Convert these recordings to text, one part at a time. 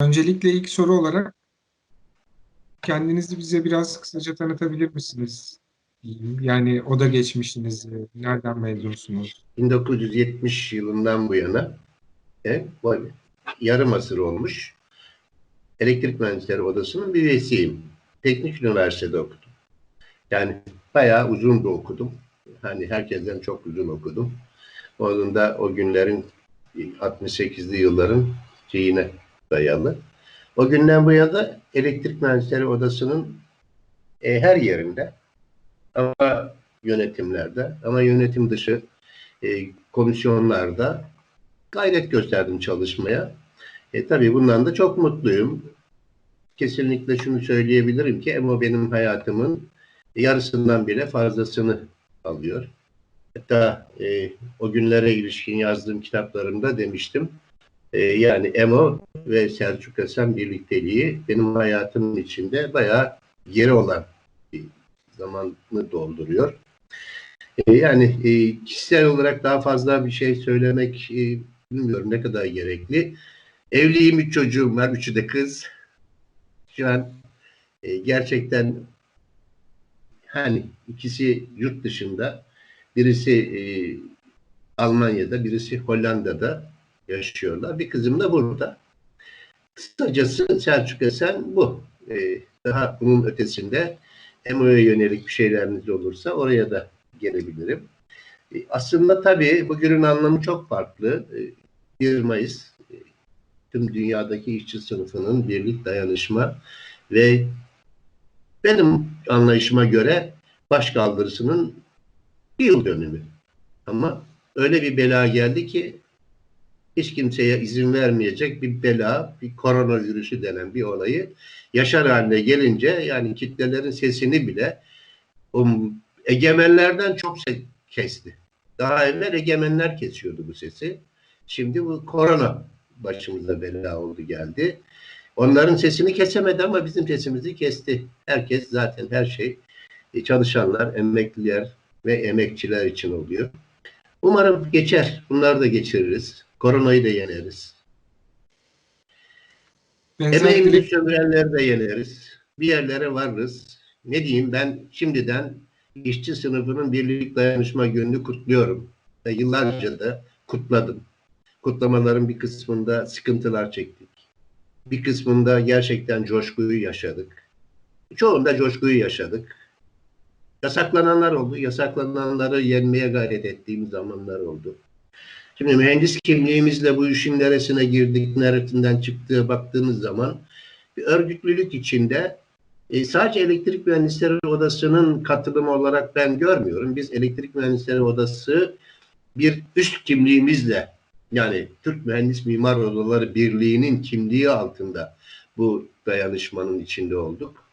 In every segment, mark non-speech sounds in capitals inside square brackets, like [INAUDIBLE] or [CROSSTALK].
Öncelikle ilk soru olarak kendinizi bize biraz kısaca tanıtabilir misiniz? Yani oda geçmişinizi, nereden mezunsunuz? 1970 yılından bu yana e, yarım asır olmuş. Elektrik Mühendisleri Odası'nın bir üyesiyim. Teknik Üniversitede okudum. Yani bayağı uzun da okudum. Hani herkesten çok uzun okudum. Onun da o günlerin 68'li yılların şeyine dayalı. O günden bu yana Elektrik Mühendisleri Odası'nın e, her yerinde ama yönetimlerde ama yönetim dışı e, komisyonlarda gayret gösterdim çalışmaya. E, tabii bundan da çok mutluyum. Kesinlikle şunu söyleyebilirim ki EMO benim hayatımın yarısından bile fazlasını alıyor. Hatta e, o günlere ilişkin yazdığım kitaplarımda demiştim. E, yani EMO ve Selçuk Esen birlikteliği benim hayatımın içinde bayağı yeri olan bir zamanı dolduruyor. E, Yani e, kişisel olarak daha fazla bir şey söylemek e, bilmiyorum ne kadar gerekli. Evliyim, üç çocuğum var, üçü de kız. Şu an e, gerçekten hani ikisi yurt dışında, birisi Almanya'da, birisi Hollanda'da yaşıyorlar. Bir kızım da burada. Kısacası Selçuk Esen bu. E, daha bunun ötesinde EMO'ya yönelik bir şeyleriniz olursa oraya da gelebilirim. E, Aslında tabii bugünün anlamı çok farklı. E, 1 Mayıs e, tüm dünyadaki işçi sınıfının birlik dayanışma ve benim anlayışıma göre başkaldırısının bir yıl dönümü. Ama öyle bir bela geldi ki hiç kimseye izin vermeyecek bir bela, bir koronavirüsü denen bir olayı yaşar haline gelince yani kitlelerin sesini bile o egemenlerden çok kesti. Daha evvel egemenler kesiyordu bu sesi. Şimdi bu korona başımıza bela oldu geldi. Onların sesini kesemedi ama bizim sesimizi kesti. Herkes zaten her şey e, çalışanlar, emekliler ve emekçiler için oluyor. Umarım geçer. Bunları da geçiririz. Koronayı da yeneriz. Benzer Emeğimizi dilek- sömürenleri de yeneriz. Bir yerlere varırız. Ne diyeyim ben şimdiden işçi sınıfının birlik dayanışma gününü kutluyorum. Ve yıllarca da kutladım. Kutlamaların bir kısmında sıkıntılar çektik. Bir kısmında gerçekten coşkuyu yaşadık. Çoğunda coşkuyu yaşadık. Yasaklananlar oldu. Yasaklananları yenmeye gayret ettiğimiz zamanlar oldu. Şimdi mühendis kimliğimizle bu işin neresine girdik, neresinden çıktığı baktığınız zaman bir örgütlülük içinde e, sadece elektrik mühendisleri odasının katılımı olarak ben görmüyorum. Biz elektrik mühendisleri odası bir üst kimliğimizle yani Türk Mühendis Mimar Odaları Birliği'nin kimliği altında bu dayanışmanın içinde olduk.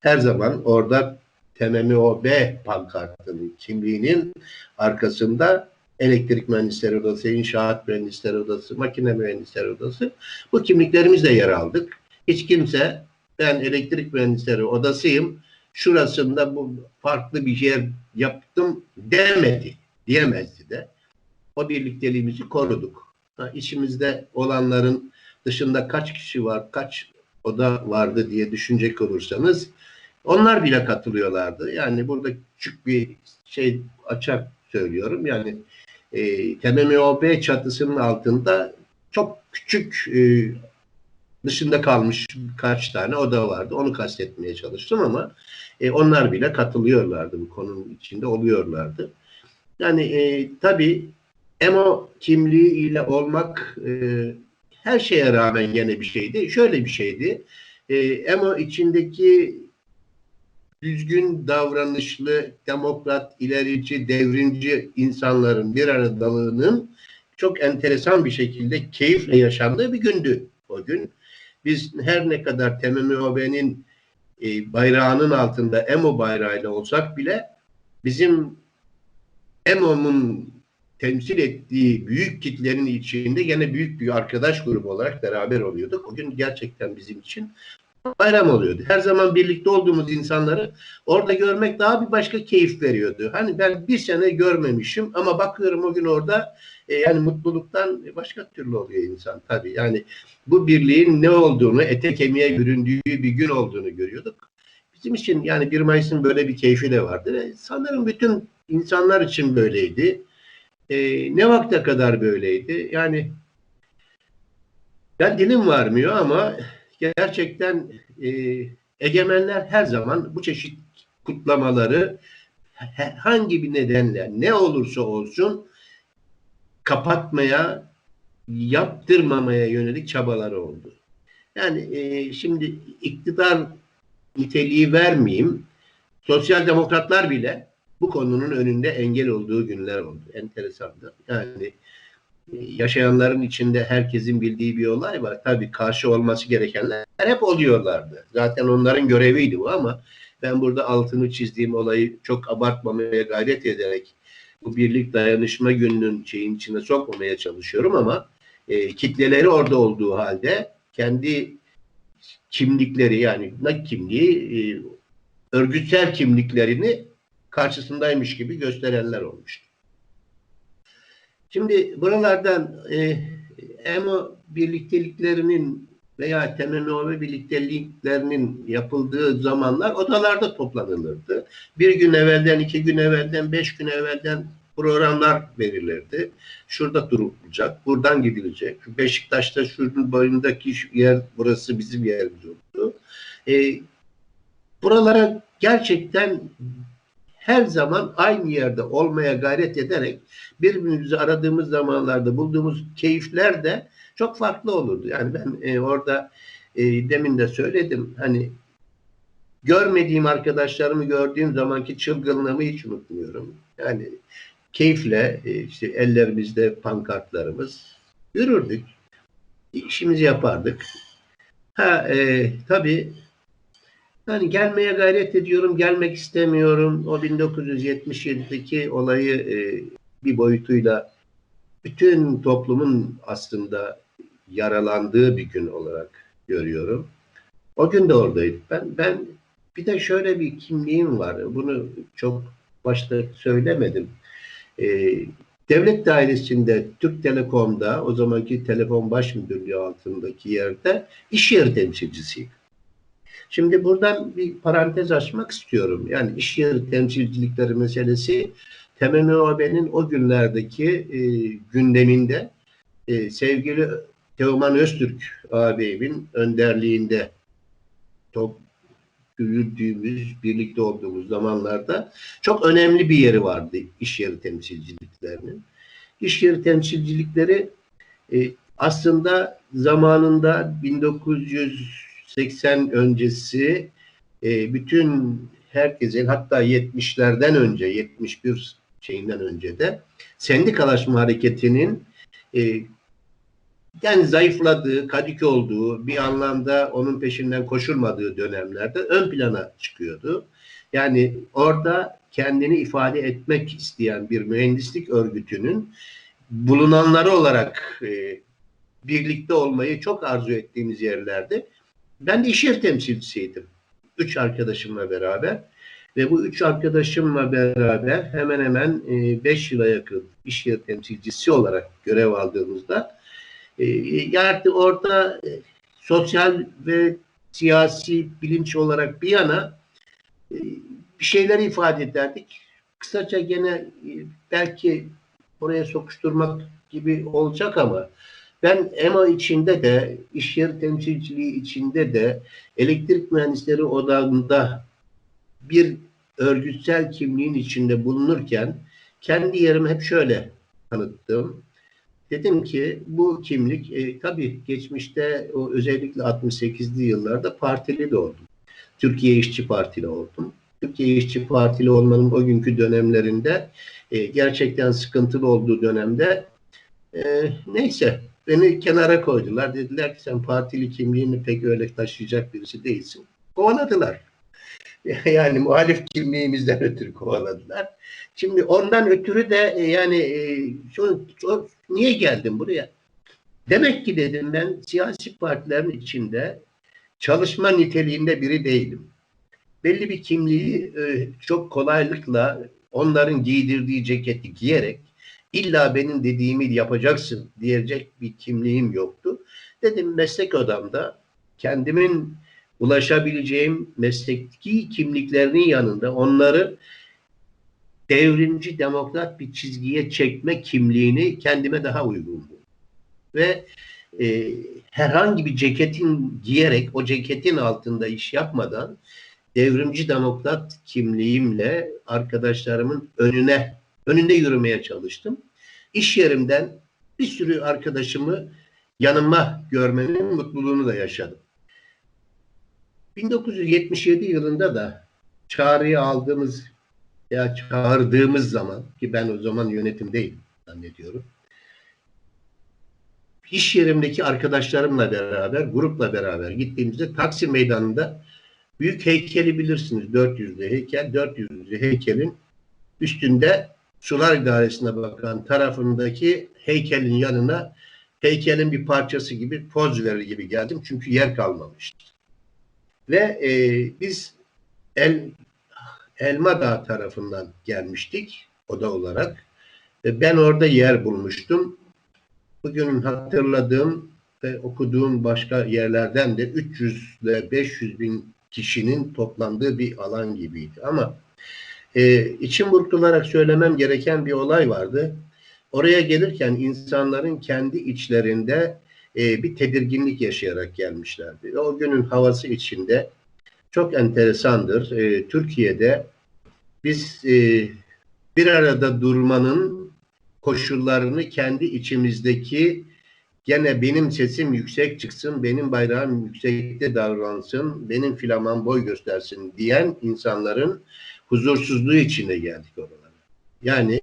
Her zaman orada TMMOB pankartının kimliğinin arkasında elektrik mühendisleri odası, inşaat mühendisleri odası, makine mühendisleri odası bu kimliklerimizle yer aldık. Hiç kimse ben elektrik mühendisleri odasıyım, şurasında bu farklı bir yer yaptım demedi, diyemezdi de. O birlikteliğimizi koruduk. Ha, içimizde olanların dışında kaç kişi var, kaç oda vardı diye düşünecek olursanız onlar bile katılıyorlardı. Yani burada küçük bir şey açak söylüyorum. Yani e, TMMOB çatısının altında çok küçük e, dışında kalmış kaç tane oda vardı. Onu kastetmeye çalıştım ama e, onlar bile katılıyorlardı bu konunun içinde oluyorlardı. Yani e, tabii EMO kimliği ile olmak e, her şeye rağmen gene bir şeydi. Şöyle bir şeydi. E, EMO içindeki düzgün davranışlı, demokrat, ilerici, devrimci insanların bir aradalığının çok enteresan bir şekilde keyifle yaşandığı bir gündü o gün. Biz her ne kadar TMMOB'nin e, bayrağının altında EMO bayrağıyla olsak bile bizim EMO'nun temsil ettiği büyük kitlenin içinde gene büyük bir arkadaş grubu olarak beraber oluyorduk. O gün gerçekten bizim için bayram oluyordu. Her zaman birlikte olduğumuz insanları orada görmek daha bir başka keyif veriyordu. Hani ben bir sene görmemişim ama bakıyorum o gün orada e, yani mutluluktan başka türlü oluyor insan tabii. Yani bu birliğin ne olduğunu, ete kemiğe büründüğü bir gün olduğunu görüyorduk. Bizim için yani 1 Mayıs'ın böyle bir keyfi de vardı ve sanırım bütün insanlar için böyleydi. E, ne vakte kadar böyleydi? Yani ben dilim varmıyor ama gerçekten e, egemenler her zaman bu çeşit kutlamaları hangi bir nedenle ne olursa olsun kapatmaya, yaptırmamaya yönelik çabaları oldu. Yani e, şimdi iktidar niteliği vermeyeyim. Sosyal demokratlar bile bu konunun önünde engel olduğu günler oldu. Enteresandı. Yani yaşayanların içinde herkesin bildiği bir olay var. Tabii karşı olması gerekenler hep oluyorlardı. Zaten onların göreviydi bu ama ben burada altını çizdiğim olayı çok abartmamaya gayret ederek bu birlik dayanışma gününün şeyin içine sokmamaya çalışıyorum ama e, kitleleri orada olduğu halde kendi kimlikleri yani ne kimliği e, örgütsel kimliklerini karşısındaymış gibi gösterenler olmuştu. Şimdi buralardan e, EMO birlikteliklerinin veya TMNO birlikteliklerinin yapıldığı zamanlar odalarda toplanılırdı. Bir gün evvelden, iki gün evvelden, beş gün evvelden programlar verilirdi. Şurada durulacak, buradan gidilecek. Beşiktaş'ta şunun boyundaki yer, burası bizim yerimiz oldu. E, buralara gerçekten her zaman aynı yerde olmaya gayret ederek birbirimizi aradığımız zamanlarda bulduğumuz keyifler de çok farklı olurdu. Yani ben e, orada e, demin de söyledim hani görmediğim arkadaşlarımı gördüğüm zamanki çılgınlığımı hiç unutmuyorum. Yani keyifle e, işte ellerimizde pankartlarımız yürürdük. İşimizi yapardık. Ha e, tabii yani gelmeye gayret ediyorum, gelmek istemiyorum. O 1977'deki olayı e, bir boyutuyla bütün toplumun aslında yaralandığı bir gün olarak görüyorum. O gün de oradaydık. Ben ben bir de şöyle bir kimliğim var. Bunu çok başta söylemedim. E, devlet dairesinde Türk Telekom'da o zamanki telefon baş müdürlüğü altındaki yerde iş yeri temsilcisiyim. Şimdi buradan bir parantez açmak istiyorum. Yani iş yeri temsilcilikleri meselesi TMMOB'nin o günlerdeki e, gündeminde e, sevgili Teoman Öztürk ağabeyimin önderliğinde top yürüdüğümüz, birlikte olduğumuz zamanlarda çok önemli bir yeri vardı iş yeri temsilciliklerinin. İş yeri temsilcilikleri e, aslında zamanında 1980 öncesi e, bütün herkesin hatta 70'lerden önce 71 şeyinden önce de sendikalaşma hareketinin e, yani zayıfladığı, kadik olduğu, bir anlamda onun peşinden koşulmadığı dönemlerde ön plana çıkıyordu. Yani orada kendini ifade etmek isteyen bir mühendislik örgütünün bulunanları olarak e, birlikte olmayı çok arzu ettiğimiz yerlerde ben de iş yeri temsilcisiydim. Üç arkadaşımla beraber. Ve bu üç arkadaşımla beraber hemen hemen e, beş yıla yakın iş yeri temsilcisi olarak görev aldığımızda e, yani orada e, sosyal ve siyasi bilinç olarak bir yana e, bir şeyler ifade ederdik. Kısaca gene e, belki oraya sokuşturmak gibi olacak ama ben EMA içinde de, iş yeri temsilciliği içinde de elektrik mühendisleri odağında bir örgütsel kimliğin içinde bulunurken kendi yerimi hep şöyle tanıttım. Dedim ki bu kimlik e, tabii geçmişte o özellikle 68'li yıllarda partili de oldum. Türkiye İşçi Partili oldum. Türkiye İşçi Partili olmanın o günkü dönemlerinde e, gerçekten sıkıntılı olduğu dönemde e, neyse beni kenara koydular. Dediler ki sen partili kimliğini pek öyle taşıyacak birisi değilsin. Kovaladılar. [LAUGHS] Yani muhalif kimliğimizden ötürü kovaladılar. Şimdi ondan ötürü de e, yani e, şu, şu niye geldim buraya? Demek ki dedim ben siyasi partilerin içinde çalışma niteliğinde biri değilim. Belli bir kimliği e, çok kolaylıkla onların giydirdiği ceketi giyerek illa benim dediğimi yapacaksın diyecek bir kimliğim yoktu. Dedim meslek odamda kendimin ulaşabileceğim mesleki kimliklerinin yanında onları devrimci demokrat bir çizgiye çekme kimliğini kendime daha uygun buldum. Ve e, herhangi bir ceketin giyerek o ceketin altında iş yapmadan devrimci demokrat kimliğimle arkadaşlarımın önüne önünde yürümeye çalıştım. İş yerimden bir sürü arkadaşımı yanıma görmenin mutluluğunu da yaşadım. 1977 yılında da çağrıyı aldığımız ya çağırdığımız zaman ki ben o zaman yönetimdeyim zannediyorum. İş yerimdeki arkadaşlarımla beraber, grupla beraber gittiğimizde Taksim Meydanı'nda büyük heykeli bilirsiniz. 400'lü heykel. 400'lü heykelin üstünde Sular İdaresi'ne bakan tarafındaki heykelin yanına heykelin bir parçası gibi poz verir gibi geldim. Çünkü yer kalmamıştı. Ve e, biz El Elma Dağı tarafından gelmiştik oda olarak. Ve ben orada yer bulmuştum. Bugün hatırladığım ve okuduğum başka yerlerden de 300 ile 500 bin kişinin toplandığı bir alan gibiydi. Ama e, içim burkularak söylemem gereken bir olay vardı. Oraya gelirken insanların kendi içlerinde e, bir tedirginlik yaşayarak gelmişlerdi. O günün havası içinde çok enteresandır. E, Türkiye'de biz e, bir arada durmanın koşullarını kendi içimizdeki gene benim sesim yüksek çıksın, benim bayrağım yüksekte davransın, benim filaman boy göstersin diyen insanların huzursuzluğu içinde geldik oralara. Yani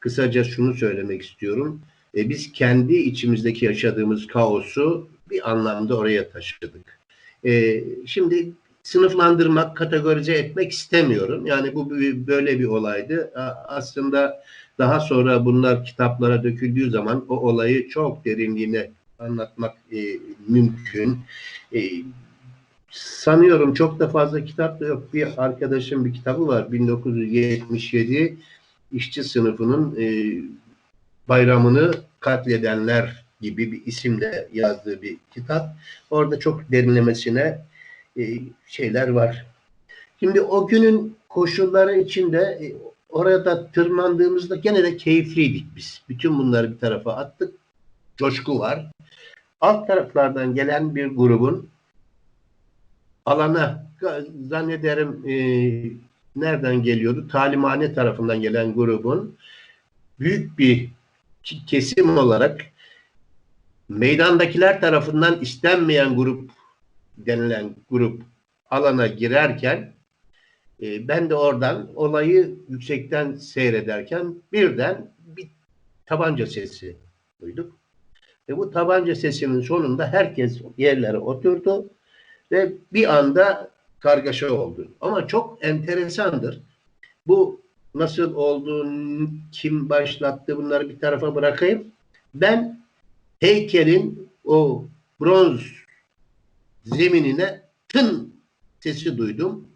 kısaca şunu söylemek istiyorum. E, biz kendi içimizdeki yaşadığımız kaosu bir anlamda oraya taşıdık. E, şimdi sınıflandırmak, kategorize etmek istemiyorum. Yani bu böyle bir olaydı. Aslında daha sonra bunlar kitaplara döküldüğü zaman o olayı çok derinliğine anlatmak e, mümkün. E, sanıyorum çok da fazla kitap da yok. Bir arkadaşım bir kitabı var. 1977 işçi sınıfının e, bayramını katledenler gibi bir isimle yazdığı bir kitap. Orada çok derinlemesine e, şeyler var. Şimdi o günün koşulları içinde e, orada tırmandığımızda gene de keyifliydik biz. Bütün bunları bir tarafa attık. Coşku var. Alt taraflardan gelen bir grubun alana zannederim e, nereden geliyordu? Talimhane tarafından gelen grubun büyük bir kesim olarak meydandakiler tarafından istenmeyen grup denilen grup alana girerken e, ben de oradan olayı yüksekten seyrederken birden bir tabanca sesi duyduk. Ve bu tabanca sesinin sonunda herkes yerlere oturdu ve bir anda kargaşa oldu. Ama çok enteresandır. Bu nasıl oldu, kim başlattı bunları bir tarafa bırakayım. Ben heykelin o bronz zeminine tın sesi duydum.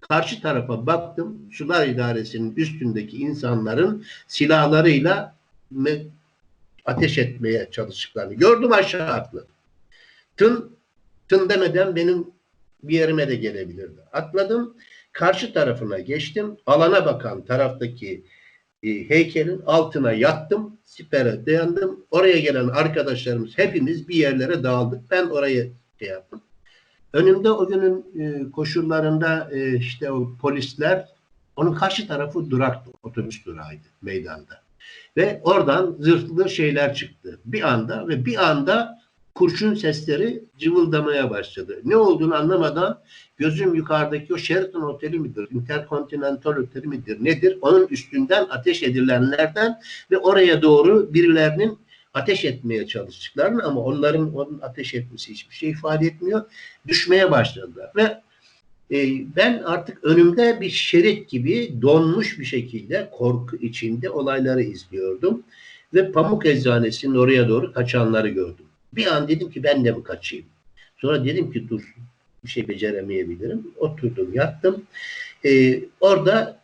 Karşı tarafa baktım. Sular İdaresi'nin üstündeki insanların silahlarıyla ateş etmeye çalıştıklarını gördüm aşağı atladım. Tın, tın demeden benim bir yerime de gelebilirdi. Atladım. Karşı tarafına geçtim. Alana bakan taraftaki e, heykelin altına yattım. Sipere dayandım. Oraya gelen arkadaşlarımız hepimiz bir yerlere dağıldık. Ben oraya şey yaptım. Önümde o günün e, koşullarında e, işte o polisler onun karşı tarafı duraktı. Otobüs durağıydı meydanda. Ve oradan zırhlı şeyler çıktı. Bir anda ve bir anda kurşun sesleri cıvıldamaya başladı. Ne olduğunu anlamadan gözüm yukarıdaki o Sheraton Oteli midir, Intercontinental Oteli midir, nedir? Onun üstünden ateş edilenlerden ve oraya doğru birilerinin ateş etmeye çalıştıklarını ama onların onun ateş etmesi hiçbir şey ifade etmiyor. Düşmeye başladılar ve e, ben artık önümde bir şerit gibi donmuş bir şekilde korku içinde olayları izliyordum ve Pamuk Eczanesi'nin oraya doğru kaçanları gördüm. Bir an dedim ki ben de mi kaçayım? Sonra dedim ki dur bir şey beceremeyebilirim. Oturdum, yattım. Ee, orada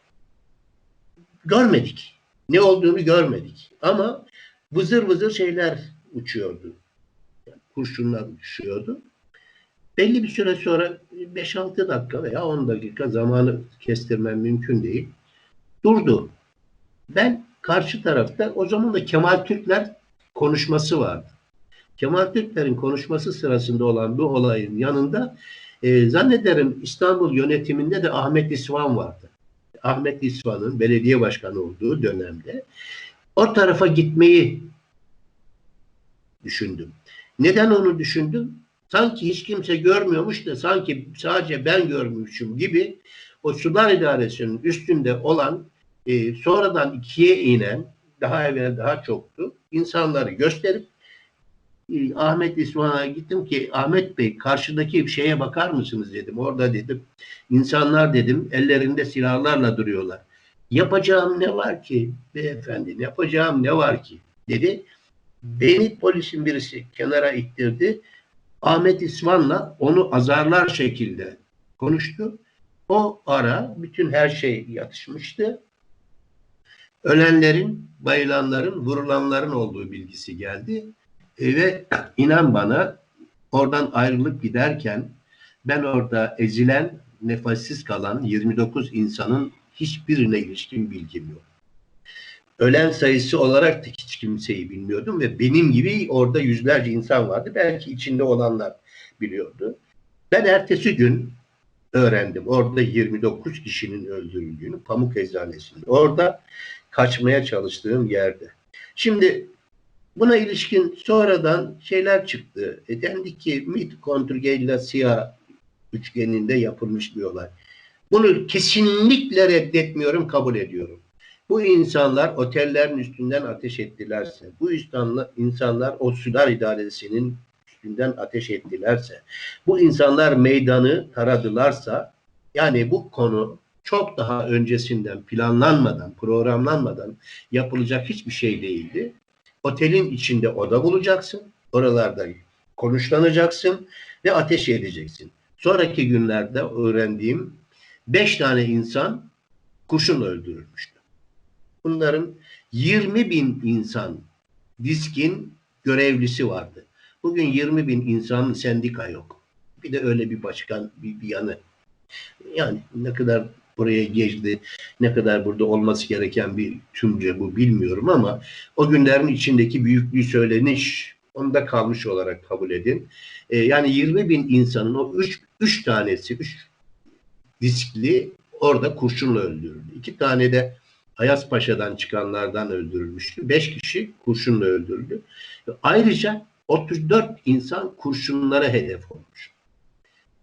görmedik. Ne olduğunu görmedik. Ama vızır vızır şeyler uçuyordu. Yani kurşunlar uçuşuyordu. Belli bir süre sonra 5-6 dakika veya 10 dakika zamanı kestirmem mümkün değil. Durdu. Ben karşı tarafta o zaman da Kemal Türkler konuşması vardı. Kemal Türkler'in konuşması sırasında olan bu olayın yanında e, zannederim İstanbul yönetiminde de Ahmet İsvan vardı. Ahmet İsvan'ın belediye başkanı olduğu dönemde o tarafa gitmeyi düşündüm. Neden onu düşündüm? Sanki hiç kimse görmüyormuş da sanki sadece ben görmüşüm gibi o sular idaresinin üstünde olan e, sonradan ikiye inen daha evvel daha çoktu. insanları gösterip Ahmet İsvan'a gittim ki Ahmet Bey karşıdaki şeye bakar mısınız dedim. Orada dedim insanlar dedim ellerinde silahlarla duruyorlar. Yapacağım ne var ki beyefendi yapacağım ne var ki dedi. Beni polisin birisi kenara ittirdi. Ahmet İsvan'la onu azarlar şekilde konuştu. O ara bütün her şey yatışmıştı. Ölenlerin, bayılanların, vurulanların olduğu bilgisi geldi. Ve inan bana oradan ayrılıp giderken ben orada ezilen, nefessiz kalan 29 insanın hiçbirine ilişkin bilgim yok. Ölen sayısı olarak da hiç kimseyi bilmiyordum ve benim gibi orada yüzlerce insan vardı. Belki içinde olanlar biliyordu. Ben ertesi gün öğrendim. Orada 29 kişinin öldürüldüğünü Pamuk Eczanesi'nde. Orada kaçmaya çalıştığım yerde. Şimdi buna ilişkin sonradan şeyler çıktı. E, dendi ki MIT kontrgella siyah üçgeninde yapılmış bir olay. Bunu kesinlikle reddetmiyorum, kabul ediyorum. Bu insanlar otellerin üstünden ateş ettilerse, bu insanlar o sular idaresinin üstünden ateş ettilerse, bu insanlar meydanı taradılarsa, yani bu konu çok daha öncesinden planlanmadan, programlanmadan yapılacak hiçbir şey değildi. Otelin içinde oda bulacaksın, oralarda konuşlanacaksın ve ateş edeceksin. Sonraki günlerde öğrendiğim beş tane insan kurşunla öldürülmüştü. Bunların 20 bin insan diskin görevlisi vardı. Bugün 20 bin insanın sendika yok. Bir de öyle bir başkan bir, bir yanı. Yani ne kadar buraya geçti, ne kadar burada olması gereken bir tümce bu bilmiyorum ama o günlerin içindeki büyüklüğü söyleniş onda kalmış olarak kabul edin. Ee, yani 20 bin insanın o 3 üç tanesi, 3 diskli orada kurşunla öldürüldü. İki tane de Ayazpaşa'dan çıkanlardan öldürülmüştü. Beş kişi kurşunla öldürüldü. Ayrıca 34 insan kurşunlara hedef olmuş.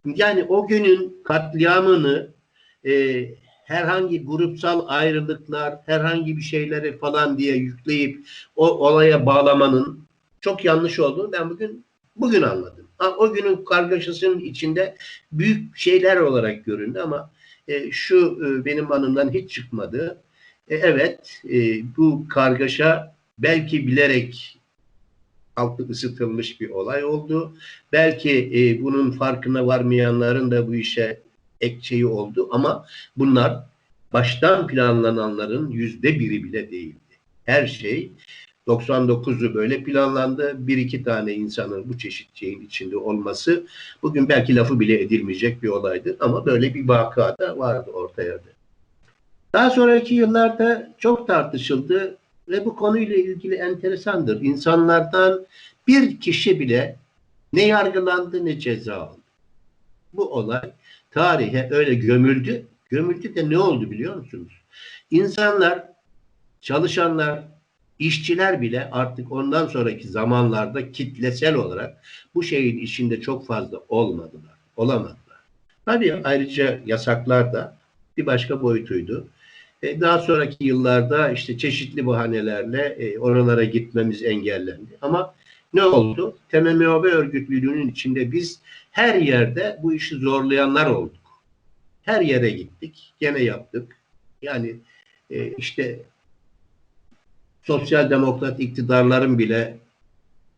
Yani o günün katliamını e, herhangi grupsal ayrılıklar, herhangi bir şeyleri falan diye yükleyip o olaya bağlamanın çok yanlış olduğunu ben bugün bugün anladım. Ha, o günün kargaşasının içinde büyük şeyler olarak göründü ama e, şu e, benim anımdan hiç çıkmadı. E, evet, e, bu kargaşa belki bilerek altı ısıtılmış bir olay oldu. Belki e, bunun farkına varmayanların da bu işe ek şeyi oldu ama bunlar baştan planlananların yüzde biri bile değildi. Her şey 99'u böyle planlandı. Bir iki tane insanın bu çeşit şeyin içinde olması bugün belki lafı bile edilmeyecek bir olaydır. Ama böyle bir vaka da vardı ortaya da. Daha sonraki yıllarda çok tartışıldı ve bu konuyla ilgili enteresandır. İnsanlardan bir kişi bile ne yargılandı ne ceza aldı. Bu olay tarihe öyle gömüldü. Gömüldü de ne oldu biliyor musunuz? İnsanlar, çalışanlar, işçiler bile artık ondan sonraki zamanlarda kitlesel olarak bu şeyin içinde çok fazla olmadılar, olamadılar. Tabii ayrıca yasaklar da bir başka boyutuydu. E, daha sonraki yıllarda işte çeşitli bahanelerle e, oralara gitmemiz engellendi. Ama ne oldu? TMMOB örgütlülüğünün içinde biz her yerde bu işi zorlayanlar olduk. Her yere gittik, gene yaptık. Yani e, işte sosyal demokrat iktidarların bile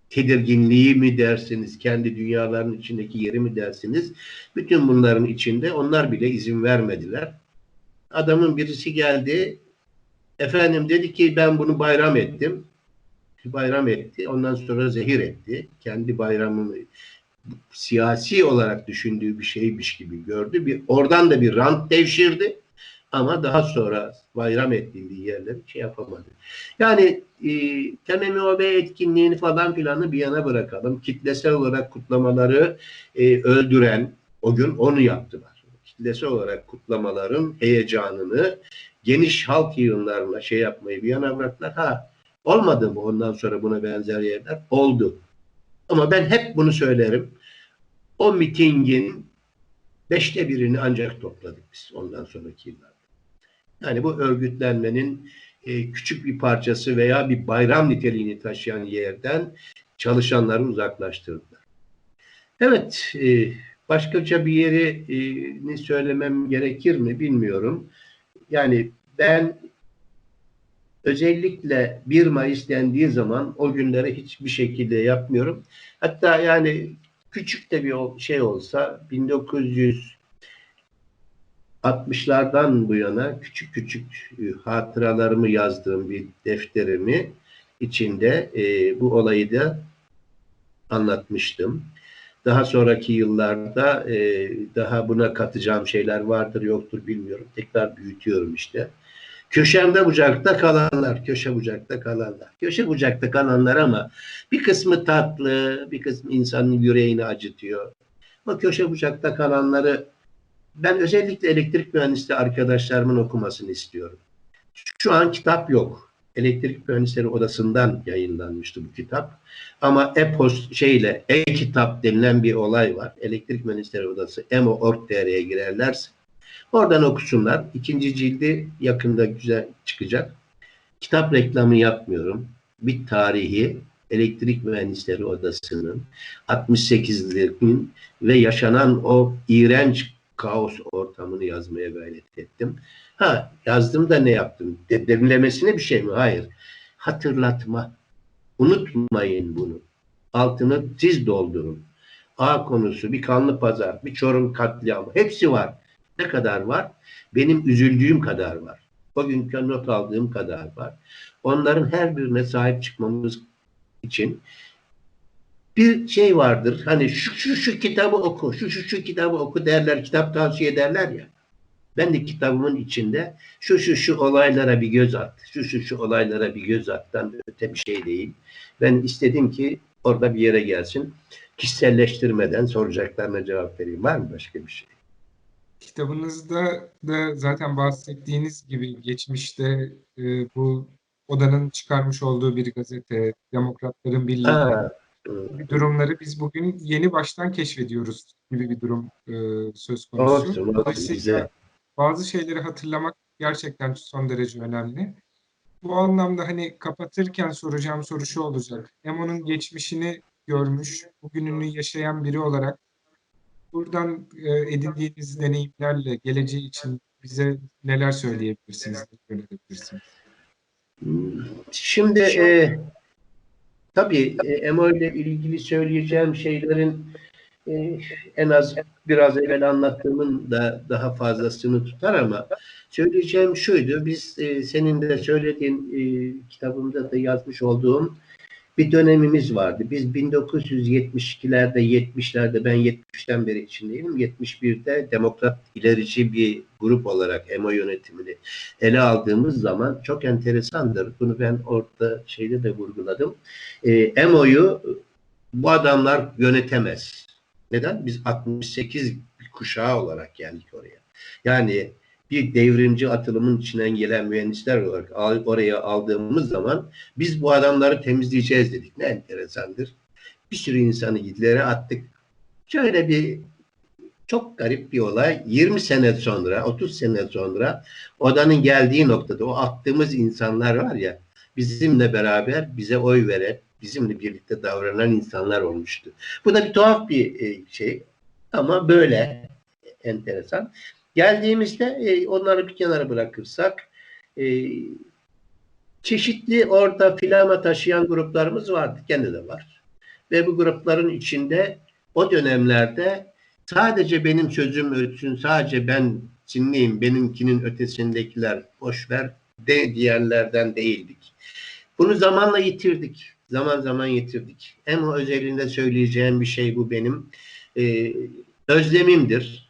tedirginliği mi dersiniz, kendi dünyalarının içindeki yeri mi dersiniz? Bütün bunların içinde onlar bile izin vermediler. Adamın birisi geldi, efendim dedi ki ben bunu bayram ettim. Bayram etti, ondan sonra zehir etti. Kendi bayramını siyasi olarak düşündüğü bir şeymiş gibi gördü. Bir, oradan da bir rant devşirdi. Ama daha sonra bayram ettiği yerleri şey yapamadı. Yani e, TMMOB etkinliğini falan filanı bir yana bırakalım. Kitlesel olarak kutlamaları e, öldüren o gün onu yaptılar. Kitlesel olarak kutlamaların heyecanını geniş halk yığınlarına şey yapmayı bir yana bıraktılar. Ha olmadı mı ondan sonra buna benzer yerler? Oldu. Ama ben hep bunu söylerim. O mitingin beşte birini ancak topladık biz ondan sonraki yıllarda. Yani bu örgütlenmenin e, küçük bir parçası veya bir bayram niteliğini taşıyan yerden çalışanları uzaklaştırdılar. Evet, e, başkaca bir yerini söylemem gerekir mi bilmiyorum. Yani ben özellikle 1 Mayıs dendiği zaman o günleri hiçbir şekilde yapmıyorum. Hatta yani küçük de bir şey olsa 1960'lardan bu yana küçük küçük e, hatıralarımı yazdığım bir defterimi içinde e, bu olayı da anlatmıştım. Daha sonraki yıllarda e, daha buna katacağım şeyler vardır yoktur bilmiyorum. Tekrar büyütüyorum işte. Köşemde bucakta kalanlar, köşe bucakta kalanlar. Köşe bucakta kalanlar ama bir kısmı tatlı, bir kısmı insanın yüreğini acıtıyor. O köşe bucakta kalanları ben özellikle elektrik mühendisliği arkadaşlarımın okumasını istiyorum. Şu an kitap yok. Elektrik Mühendisleri Odası'ndan yayınlanmıştı bu kitap. Ama e-post şeyle e-kitap denilen bir olay var. Elektrik Mühendisleri Odası emo.org.tr'ye girerlerse Oradan okusunlar. İkinci cildi yakında güzel çıkacak. Kitap reklamı yapmıyorum. Bir tarihi Elektrik Mühendisleri Odası'nın 68'lerin ve yaşanan o iğrenç kaos ortamını yazmaya gayret ettim. Ha yazdım da ne yaptım? De, derinlemesine bir şey mi? Hayır. Hatırlatma. Unutmayın bunu. Altını siz doldurun. A konusu, bir kanlı pazar, bir çorum katliamı. Hepsi var. Ne kadar var? Benim üzüldüğüm kadar var. O günkü not aldığım kadar var. Onların her birine sahip çıkmamız için bir şey vardır. Hani şu şu şu kitabı oku, şu şu şu kitabı oku derler, kitap tavsiye ederler ya. Ben de kitabımın içinde şu şu şu olaylara bir göz at, şu şu şu olaylara bir göz attan öte bir şey değil. Ben istedim ki orada bir yere gelsin. Kişiselleştirmeden soracaklarına cevap vereyim. Var mı başka bir şey? Kitabınızda da zaten bahsettiğiniz gibi geçmişte e, bu odanın çıkarmış olduğu bir gazete, Demokratların Birliği gibi durumları biz bugün yeni baştan keşfediyoruz gibi bir durum e, söz konusu. Olsun, Dolayısıyla bazı şeyleri hatırlamak gerçekten son derece önemli. Bu anlamda hani kapatırken soracağım soru şu olacak. Emo'nun geçmişini görmüş, bugününü yaşayan biri olarak buradan e, edindiğiniz deneyimlerle geleceği için bize neler söyleyebilirsiniz, neler önerebilirsiniz? Şimdi e, tabii e, EMO ile ilgili söyleyeceğim şeylerin e, en az biraz evvel anlattığımın da daha fazlasını tutar ama söyleyeceğim şuydu. Biz e, senin de söylediğin e, kitabımda da yazmış olduğum bir dönemimiz vardı. Biz 1972'lerde, 70'lerde ben 70'ten beri içindeyim. 71'de Demokrat ilerici bir grup olarak EMO yönetimini ele aldığımız zaman çok enteresandır. Bunu ben orada şeyde de vurguladım. E, EMO'yu bu adamlar yönetemez. Neden? Biz 68 kuşağı olarak geldik oraya. Yani bir devrimci atılımın içinden gelen mühendisler olarak oraya aldığımız zaman biz bu adamları temizleyeceğiz dedik. Ne enteresandır. Bir sürü insanı Hitler'e attık. Şöyle bir çok garip bir olay. 20 sene sonra, 30 sene sonra odanın geldiği noktada o attığımız insanlar var ya bizimle beraber bize oy veren, bizimle birlikte davranan insanlar olmuştu. Bu da bir tuhaf bir şey ama böyle enteresan. Geldiğimizde e, onları bir kenara bırakırsak e, çeşitli orada filama taşıyan gruplarımız vardı. Kendi de var. ve bu grupların içinde o dönemlerde sadece benim sözüm ötsün, sadece ben dinleyeyim, benimkinin ötesindekiler boş ver de diyenlerden değildik. Bunu zamanla yitirdik. Zaman zaman yitirdik. O özelinde söyleyeceğim bir şey bu benim. Ee, özlemimdir.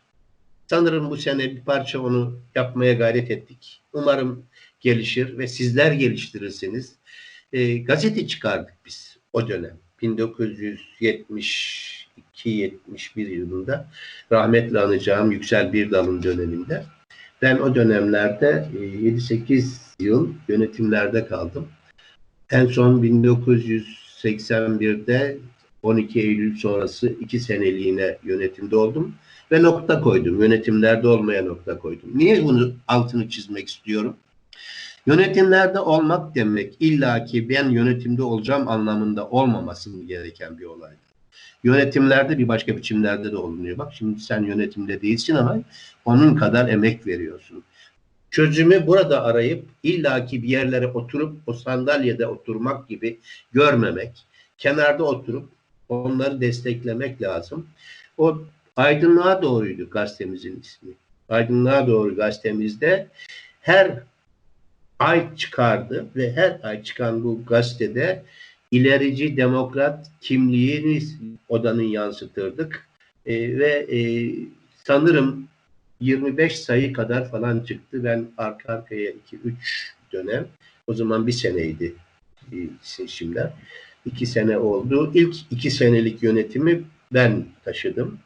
Sanırım bu sene bir parça onu yapmaya gayret ettik. Umarım gelişir ve sizler geliştirirsiniz. Ee, gazete çıkardık biz o dönem. 1972-71 yılında rahmetli anacağım Yüksel Birdal'ın döneminde. Ben o dönemlerde e, 7-8 yıl yönetimlerde kaldım. En son 1981'de 12 Eylül sonrası iki seneliğine yönetimde oldum ve nokta koydum. Yönetimlerde olmaya nokta koydum. Niye bunu altını çizmek istiyorum? Yönetimlerde olmak demek illaki ben yönetimde olacağım anlamında olmaması gereken bir olay. Yönetimlerde bir başka biçimlerde de olunuyor. Bak şimdi sen yönetimde değilsin ama onun kadar emek veriyorsun. Çözümü burada arayıp illaki bir yerlere oturup o sandalyede oturmak gibi görmemek, kenarda oturup onları desteklemek lazım. O Aydınlığa Doğruydu gazetemizin ismi. Aydınlığa Doğru gazetemizde her ay çıkardı ve her ay çıkan bu gazetede ilerici demokrat kimliğini odanın yansıtırdık. E, ve e, sanırım 25 sayı kadar falan çıktı. Ben arka arkaya 2-3 dönem, o zaman bir seneydi e, seçimler. İki sene oldu. İlk iki senelik yönetimi ben taşıdım.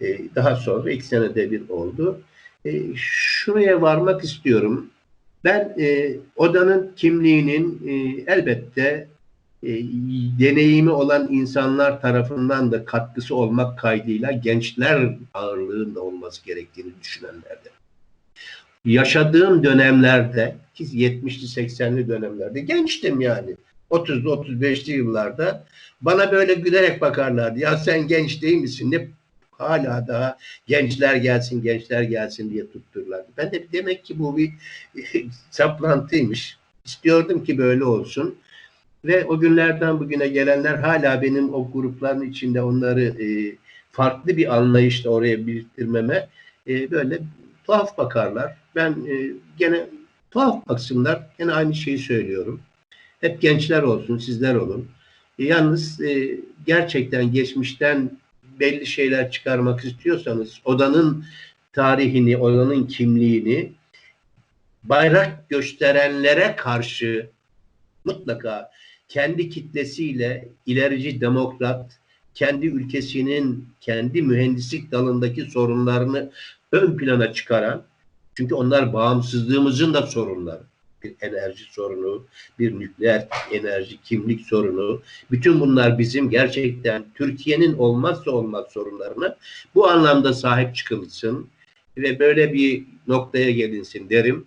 E, daha sonra iki senede bir oldu. E, şuraya varmak istiyorum. Ben e, odanın kimliğinin elbette deneyimi olan insanlar tarafından da katkısı olmak kaydıyla gençler ağırlığında olması gerektiğini düşünenlerde. Yaşadığım dönemlerde ki 70'li 80'li dönemlerde gençtim yani. 30'lu 35'li yıllarda bana böyle gülerek bakarlardı. Ya sen genç değil misin? Ne hala daha gençler gelsin gençler gelsin diye tutturlardı. Ben de demek ki bu bir [LAUGHS] saplantıymış. İstiyordum ki böyle olsun. Ve o günlerden bugüne gelenler hala benim o grupların içinde onları e, farklı bir anlayışla oraya biriktirmeme e, böyle tuhaf bakarlar. Ben e, gene tuhaf baksınlar. Gene aynı şeyi söylüyorum. Hep gençler olsun, sizler olun. E, yalnız e, gerçekten geçmişten belli şeyler çıkarmak istiyorsanız odanın tarihini, odanın kimliğini bayrak gösterenlere karşı mutlaka kendi kitlesiyle ilerici demokrat, kendi ülkesinin kendi mühendislik dalındaki sorunlarını ön plana çıkaran, çünkü onlar bağımsızlığımızın da sorunları. Bir enerji sorunu, bir nükleer enerji kimlik sorunu. Bütün bunlar bizim gerçekten Türkiye'nin olmazsa olmaz sorunlarına bu anlamda sahip çıkılsın ve böyle bir noktaya gelinsin derim.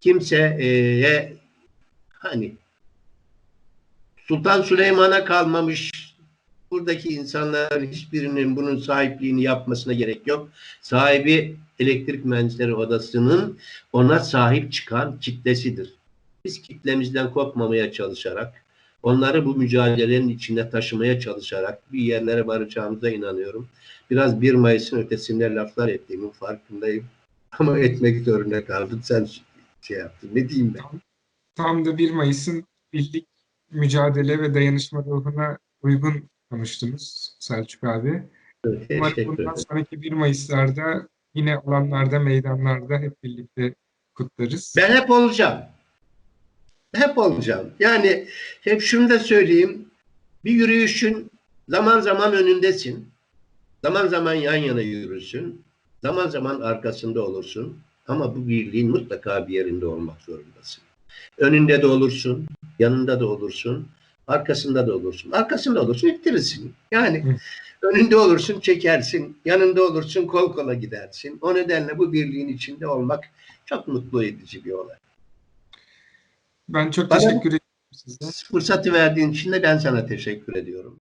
Kimseye hani Sultan Süleyman'a kalmamış buradaki insanların hiçbirinin bunun sahipliğini yapmasına gerek yok. Sahibi elektrik mühendisleri odasının ona sahip çıkan kitlesidir. Biz kitlemizden kopmamaya çalışarak, onları bu mücadelenin içinde taşımaya çalışarak bir yerlere varacağımıza inanıyorum. Biraz 1 Mayıs'ın ötesinde laflar ettiğimin farkındayım. [LAUGHS] Ama etmek zorunda kaldım. Sen şey yaptın. Ne diyeyim ben? Tam da 1 Mayıs'ın birlik, mücadele ve dayanışma ruhuna uygun konuştunuz Selçuk abi. Evet, Umarım bundan sonraki 1 Mayıs'larda yine alanlarda, meydanlarda hep birlikte kutlarız. Ben hep olacağım. Hep olacağım. Yani hep şunu da söyleyeyim. Bir yürüyüşün zaman zaman önündesin. Zaman zaman yan yana yürürsün. Zaman zaman arkasında olursun. Ama bu birliğin mutlaka bir yerinde olmak zorundasın. Önünde de olursun, yanında da olursun, arkasında da olursun. Arkasında olursun, ittirirsin. Yani önünde olursun, çekersin. Yanında olursun, kol kola gidersin. O nedenle bu birliğin içinde olmak çok mutlu edici bir olay. Ben çok Bana- teşekkür ederim size. Fırsatı verdiğin için de ben sana teşekkür ediyorum.